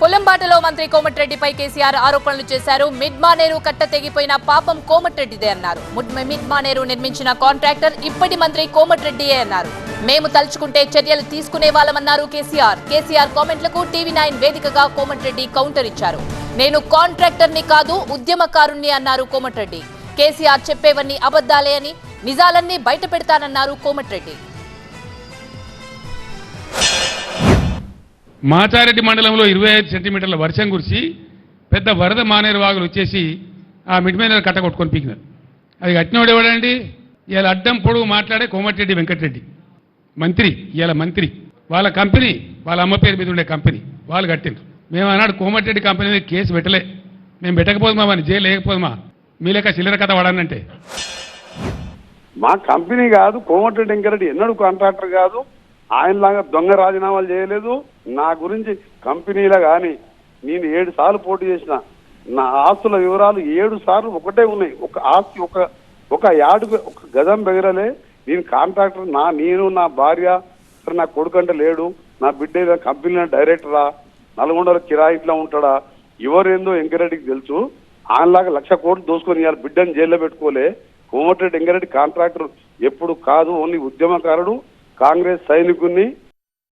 పొలంబాటలో మంత్రి కోమటిరెడ్డిపై కేసీఆర్ ఆరోపణలు చేశారు. మిడ్ మానేరు కట్ట తెగిపోయిన పాపం కోమటిరెడ్డిదే అన్నారు. మిడ్మానేరు మిడ్ మానేరు నిర్మించిన కాంట్రాక్టర్ ఇప్పటి మంత్రి కోమటిరెడ్డియే అన్నారు. మేము తలుచుకుంటే చర్యలు తీసుకునే వాళ్ళమన్నారు కేసీఆర్. కేసీఆర్ కామెంట్లకు టీవీ నైన్ వేదికగా కోమటిరెడ్డి కౌంటర్ ఇచ్చారు. నేను కాంట్రాక్టర్ని కాదు ఉద్యమకారుణ్ణి అన్నారు కోమటిరెడ్డి. కేసీఆర్ చెప్పేవన్నీ అబద్ధాలే అని నిజాలన్నీ బయట పెడతానన్నారు కోమటిరెడ్డి. మాచారెడ్డి మండలంలో ఇరవై ఐదు సెంటీమీటర్ల వర్షం కురిసి పెద్ద వరద మానేరు వాగులు వచ్చేసి ఆ మిడ్మేనర్ కట్ట కొట్టుకొని పీకినారు. అది కట్టినోడు ఎవడండి? ఇవాళ అడ్డం పొడుగు మాట్లాడే కోమటిరెడ్డి వెంకటరెడ్డి. మంత్రి ఇవాళ మంత్రి. వాళ్ళ కంపెనీ వాళ్ళ అమ్మ పేరు మీద ఉండే కంపెనీ. వాళ్ళు కట్టిండ్రు. మేము ఆనాడు కోమటిరెడ్డి కంపెనీ మీద కేసు పెట్టలే. మేము పెట్టకపోదుమా అని జైలు లేకపోదుమా మీ లెక్క చిల్లర కథ వాడానంటే. మా కంపెనీ కాదు కోమటిరెడ్డి వెంకటరెడ్డి ఎన్నడూ కాంట్రాక్టర్ కాదు. ఆయనలాగా దొంగ రాజీనామాలు చేయలేదు. నా గురించి కంపెనీలో కానీ నేను ఏడు సార్లు పోటీ చేసిన నా ఆస్తుల వివరాలు ఏడు సార్లు ఒకటే ఉన్నాయి. ఒక ఆస్తి ఒక ఒక యాడు ఒక గజం బెగరలే. నేను కాంట్రాక్టర్ నా నేను నా భార్య నా కొడుకంట లేడు. నా బిడ్డ ఏదో కంపెనీలో డైరెక్టరా? నల్గొండలో కిరాయి ఇట్లా ఉంటాడా? ఎవరేందో ఎంకరెడ్డికి తెలుసు. ఆయనలాగా లక్ష కోట్లు దోసుకొని ఇవాళ బిడ్డని జైల్లో పెట్టుకోలే. కోమటిరెడ్డి ఎంకరెడ్డి కాంట్రాక్టర్ ఎప్పుడు కాదు ఓన్లీ ఉద్యమకారుడు. కాంగ్రెస్ సైనికుని